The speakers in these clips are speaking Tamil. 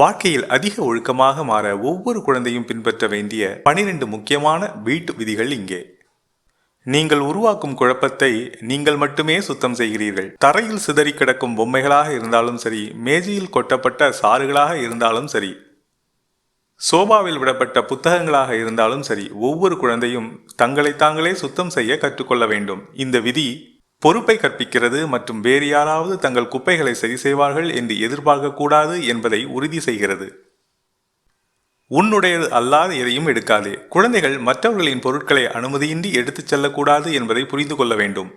வாழ்க்கையில் அதிக ஒழுக்கமாக மாற ஒவ்வொரு குழந்தையும் பின்பற்ற வேண்டிய பனிரெண்டு முக்கியமான வீட்டு விதிகள் இங்கே. நீங்கள் உருவாக்கும் குழப்பத்தை நீங்கள் மட்டுமே சுத்தம் செய்கிறீர்கள். தரையில் சிதறி கிடக்கும் பொம்மைகளாக இருந்தாலும் சரி மேஜையில் கொட்டப்பட்ட சாறுகளாக இருந்தாலும் சரி சோபாவில் விடப்பட்ட புத்தகங்களாக இருந்தாலும் சரி ஒவ்வொரு குழந்தையும் தங்களை தாங்களே சுத்தம் செய்ய கற்றுக்கொள்ள வேண்டும். இந்த விதி பொறுப்பை கற்பிக்கிறது மற்றும் வேறு யாராவது தங்கள் குப்பைகளை சரி செய்வார்கள் என்று எதிர்பார்க்கக்கூடாது என்பதை உறுதி செய்கிறது. உன்னுடையது அல்லாத எதையும் எடுக்காதே. குழந்தைகள் மற்றவர்களின் பொருட்களை அனுமதியின்றி எடுத்துச் செல்லக்கூடாது என்பதை புரிந்து கொள்ள வேண்டும்.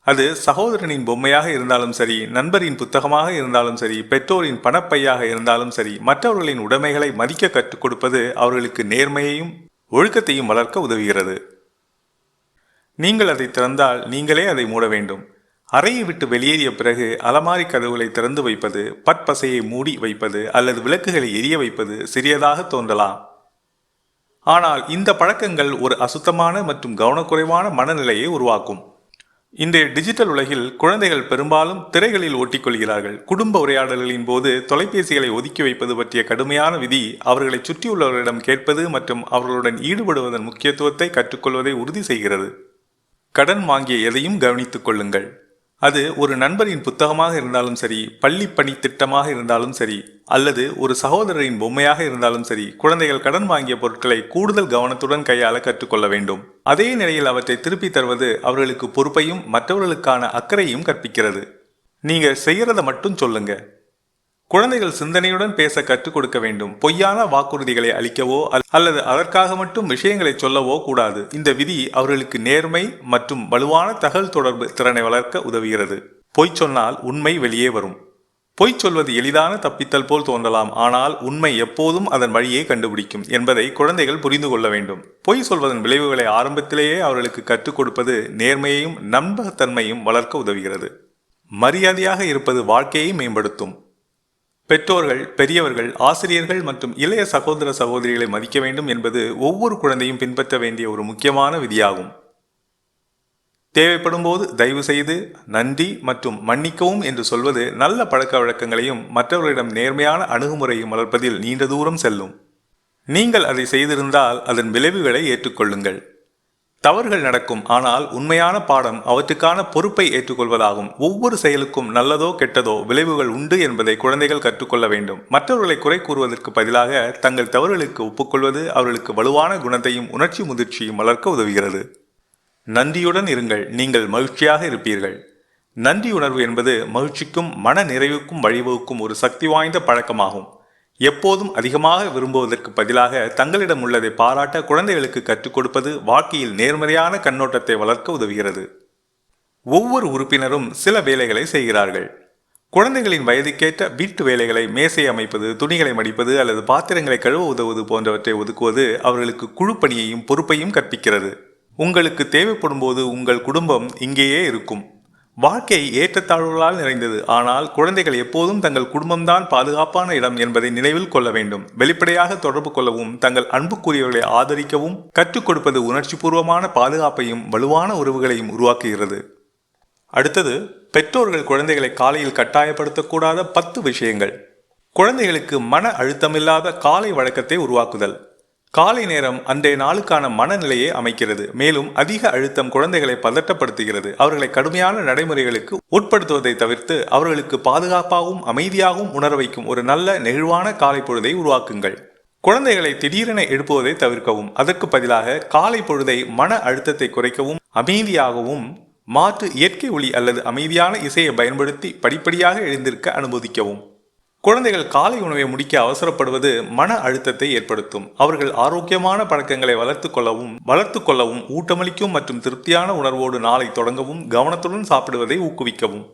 அது சகோதரனின் பொம்மையாக இருந்தாலும் சரி நண்பரின் புத்தகமாக இருந்தாலும் சரி பெற்றோரின் பணப்பையாக இருந்தாலும் சரி மற்றவர்களின் உடைமைகளை மதிக்க கற்றுக் கொடுப்பது அவர்களுக்கு நேர்மையையும் ஒழுக்கத்தையும் வளர்க்க உதவுகிறது. நீங்கள் அதை திறந்தால் நீங்களே அதை மூட வேண்டும். அறையை விட்டு வெளியேறிய பிறகு அலமாரி கதவுகளை திறந்து வைப்பது பற்பசையை மூடி வைப்பது அல்லது விளக்குகளை எரிய வைப்பது சிறியதாக தோன்றலாம். ஆனால் இந்த பழக்கங்கள் ஒரு அசுத்தமான மற்றும் கவனக்குறைவான மனநிலையை உருவாக்கும். இன்றைய டிஜிட்டல் உலகில் குழந்தைகள் பெரும்பாலும் திரைகளில் ஒட்டிக்கொள்கிறார்கள் குடும்ப உரையாடல்களின் போது தொலைபேசிகளை ஒதுக்கி வைப்பது பற்றிய கடுமையான விதி அவர்களை சுற்றியுள்ளவர்களிடம் கேட்பது மற்றும் அவர்களுடன் ஈடுபடுவதன் முக்கியத்துவத்தை கற்றுக்கொள்வதை உறுதி செய்கிறது. கடன் வாங்கிய எதையும் கவனித்துக் கொள்ளுங்கள். அது ஒரு நண்பரின் புத்தகமாக இருந்தாலும் சரி பள்ளி பணி திட்டமாக இருந்தாலும் சரி அல்லது ஒரு சகோதரரின் பொம்மையாக இருந்தாலும் சரி குழந்தைகள் கடன் வாங்கிய பொருட்களை கூடுதல் கவனத்துடன் கையாள கற்றுக்கொள்ள வேண்டும். அதே நிலையில் அவற்றை திருப்பி தருவது அவர்களுக்கு பொறுப்பையும் மற்றவர்களுக்கான அக்கறையும் கற்பிக்கிறது. நீங்க செய்யறத மட்டும் சொல்லுங்க. குழந்தைகள் சிந்தனையுடன் பேச கற்றுக் கொடுக்க வேண்டும். பொய்யான வாக்குறுதிகளை அளிக்கவோ அல்லது அதற்காக மட்டும் விஷயங்களை சொல்லவோ கூடாது. இந்த விதி அவர்களுக்கு நேர்மை மற்றும் வலுவான தகவல் தொடர்பு திறனை வளர்க்க உதவுகிறது. பொய் சொன்னால் உண்மை வெளியே வரும். பொய் சொல்வது எளிதான தப்பித்தல் போல் தோன்றலாம். ஆனால் உண்மை எப்போதும் அதன் வழியை கண்டுபிடிக்கும் என்பதை குழந்தைகள் புரிந்து கொள்ள வேண்டும். பொய் சொல்வதன் விளைவுகளை ஆரம்பத்திலேயே அவர்களுக்கு கற்றுக் கொடுப்பது நேர்மையையும் நம்பகத்தன்மையும் வளர்க்க உதவுகிறது. மரியாதையாக இருப்பது வாழ்க்கையை மேம்படுத்தும். பெற்றோர்கள் பெரியவர்கள் ஆசிரியர்கள் மற்றும் இளைய சகோதர சகோதரிகளை மதிக்க வேண்டும் என்பது ஒவ்வொரு குழந்தையும் பின்பற்ற வேண்டிய ஒரு முக்கியமான விதியாகும். தேவைப்படும் போது தயவு செய்து நன்றி மற்றும் மன்னிக்கவும் என்று சொல்வது நல்ல பழக்க வழக்கங்களையும் மற்றவர்களிடம் நேர்மையான அணுகுமுறையும் வளர்ப்பதில் நீண்ட தூரம் செல்லும். நீங்கள் அதை செய்திருந்தால் அதன் விளைவுகளை ஏற்றுக்கொள்ளுங்கள். தவறுகள் நடக்கும். ஆனால் உண்மையான பாடம் அவற்றுக்கான பொறுப்பை ஏற்றுக்கொள்வதாகும். ஒவ்வொரு செயலுக்கும் நல்லதோ கெட்டதோ விளைவுகள் உண்டு என்பதை குழந்தைகள் கற்றுக்கொள்ள வேண்டும். மற்றவர்களை குறை கூறுவதற்கு பதிலாக தங்கள் தவறுகளுக்கு ஒப்புக்கொள்வது அவர்களுக்கு வலுவான குணத்தையும் உணர்ச்சி முதிர்ச்சியும் வளர்க்க உதவுகிறது. நன்றியுடன் இருங்கள். நீங்கள் மகிழ்ச்சியாக இருப்பீர்கள். நன்றி உணர்வு என்பது மகிழ்ச்சிக்கும் மன நிறைவுக்கும் வழிவகுக்கும் ஒரு சக்தி வாய்ந்த பழக்கமாகும். எப்போதும் அதிகமாக விரும்புவதற்கு பதிலாக தங்களிடம் உள்ளதை பாராட்ட குழந்தைகளுக்கு கற்றுக் கொடுப்பது வாழ்க்கையில் நேர்மறையான கண்ணோட்டத்தை வளர்க்க உதவுகிறது. ஒவ்வொரு உறுப்பினரும் சில வேலைகளை செய்கிறார்கள். குழந்தைகளின் வயதுக்கேற்ற வீட்டு வேலைகளை மேசை அமைப்பது துணிகளை மடிப்பது அல்லது பாத்திரங்களை கழுவ உதவுவது போன்றவற்றை ஒதுக்குவது அவர்களுக்கு குழு பணியையும் பொறுப்பையும் கற்பிக்கிறது. உங்களுக்கு தேவைப்படும் போது உங்கள் குடும்பம் இங்கேயே இருக்கும். வாழ்க்கை ஏற்றத்தாழ்வுகளால் நிறைந்தது. ஆனால் குழந்தைகள் எப்போதும் தங்கள் குடும்பம்தான் பாதுகாப்பான இடம் என்பதை நினைவில் கொள்ள வேண்டும். வெளிப்படையாக தொடர்பு கொள்ளவும் தங்கள் அன்புக்குரியவர்களை ஆதரிக்கவும் கற்றுக் கொடுப்பது உணர்ச்சிபூர்வமான பாதுகாப்பையும் வலுவான உறவுகளையும் உருவாக்குகிறது. அடுத்தது பெற்றோர்கள் குழந்தைகளை காலையில் கட்டாயப்படுத்தக்கூடாத பத்து விஷயங்கள். குழந்தைகளுக்கு மன அழுத்தமில்லாத காலை வழக்கத்தை உருவாக்குதல். காலை நேரம் அன்றைய நாளுக்கான மனநிலையை அமைக்கிறது. மேலும் அதிக அழுத்தம் குழந்தைகளை பதட்டப்படுத்துகிறது. அவர்களை கடுமையான நடைமுறைகளுக்கு உட்படுத்துவதை தவிர்த்து அவர்களுக்கு பாதுகாப்பாகவும் அமைதியாகவும் உணர வைக்கும் ஒரு நல்ல நெகிழ்வான காலை பொழுதை உருவாக்குங்கள். குழந்தைகளை திடீரென எழுப்புவதை தவிர்க்கவும். அதற்கு பதிலாக காலை பொழுதை மன அழுத்தத்தை குறைக்கவும் அமைதியாகவும் மாற்று இயற்கை ஒளி அல்லது அமைதியான இசையை பயன்படுத்தி படிப்படியாக எழுந்திருக்க அனுமதிக்கவும். குழந்தைகள் காலை உணவை முடிக்க அவசரப்படுவது மன அழுத்தத்தை ஏற்படுத்தும். அவர்கள் ஆரோக்கியமான பழக்கங்களை வளர்த்து கொள்ளவும் வளர்த்து கொள்ளவும் ஊட்டமளிக்கும் மற்றும் திருப்தியான உணர்வோடு நாளை தொடங்கவும் கவனத்துடன் சாப்பிடுவதை ஊக்குவிக்கவும்.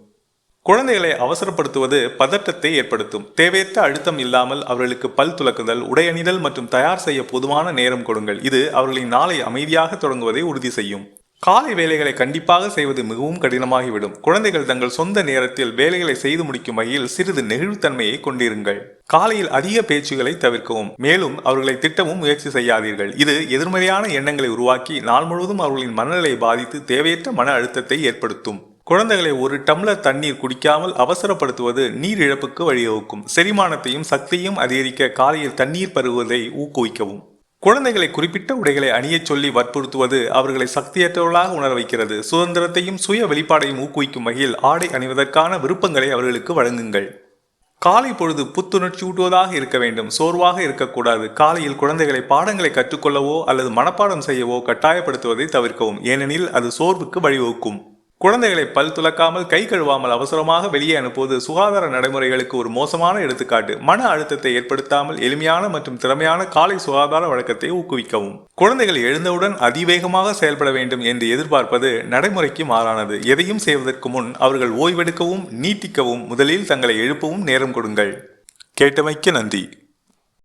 குழந்தைகளை அவசரப்படுத்துவது பதட்டத்தை ஏற்படுத்தும். தேவையற்ற அழுத்தம் இல்லாமல் அவர்களுக்கு பல் துலக்குதல் உடையணிதல் மற்றும் தயார் செய்ய பொதுவான நேரம் கொடுங்கள். இது அவர்களின் நாளை அமைதியாக தொடங்குவதை உறுதி செய்யும். காலை வேலைகளை கண்டிப்பாக செய்வது மிகவும் கடினமாகிவிடும். குழந்தைகள் தங்கள் சொந்த நேரத்தில் வேலைகளை செய்து முடிக்கும் வகையில் சிறிது நெகிழ்வுத்தன்மையை கொண்டிருங்கள். காலையில் அதிக பேச்சுகளை தவிர்க்கவும் மேலும் அவர்களை திட்டவும் முயற்சி செய்யாதீர்கள். இது எதிர்மறையான எண்ணங்களை உருவாக்கி நாள் முழுவதும் அவர்களின் மனநிலையை பாதித்து தேவையற்ற மன அழுத்தத்தை ஏற்படுத்தும். குழந்தைகளை ஒரு டம்ளர் தண்ணீர் குடிக்காமல் அவசரப்படுத்துவது நீர் இழப்புக்கு வழிவகுக்கும். செரிமானத்தையும் சக்தியையும் அதிகரிக்க காலையில் தண்ணீர் பருகுவதை ஊக்குவிக்கவும். குழந்தைகளை குறிப்பிட்ட உடைகளை அணியச் சொல்லி வற்புறுத்துவது அவர்களை சக்தியற்றவர்களாக உணர வைக்கிறது. சுதந்திரத்தையும் சுய வெளிப்பாடையும் ஊக்குவிக்கும் வகையில் ஆடை அணிவதற்கான விருப்பங்களை அவர்களுக்கு வழங்குங்கள். காலை பொழுது புத்துணர்ச்சி ஊட்டுவதாக இருக்க வேண்டும். சோர்வாக இருக்கக்கூடாது. காலையில் குழந்தைகளை பாடங்களை கற்றுக்கொள்ளவோ அல்லது மனப்பாடம் செய்யவோ கட்டாயப்படுத்துவதை தவிர்க்கவும். ஏனெனில் அது சோர்வுக்கு வழிவகுக்கும். குழந்தைகளை பல் துலக்காமல் கை கழுவாமல் அவசரமாக வெளியே அனுப்புவது சுகாதார நடைமுறைகளுக்கு ஒரு மோசமான எடுத்துக்காட்டு. மன அழுத்தத்தை ஏற்படுத்தாமல் எளிமையான மற்றும் திறமையான காலை சுகாதார வழக்கத்தை ஊக்குவிக்கவும். குழந்தைகள் எழுந்தவுடன் அதிவேகமாக செயல்பட வேண்டும் என்று எதிர்பார்ப்பது நடைமுறைக்கு மாறானது. எதையும் செய்வதற்கு முன் அவர்கள் ஓய்வெடுக்கவும் நீட்டிக்கவும் முதலில் தங்களை எழுப்பவும் நேரம் கொடுங்கள். கேட்டமைக்கு நன்றி.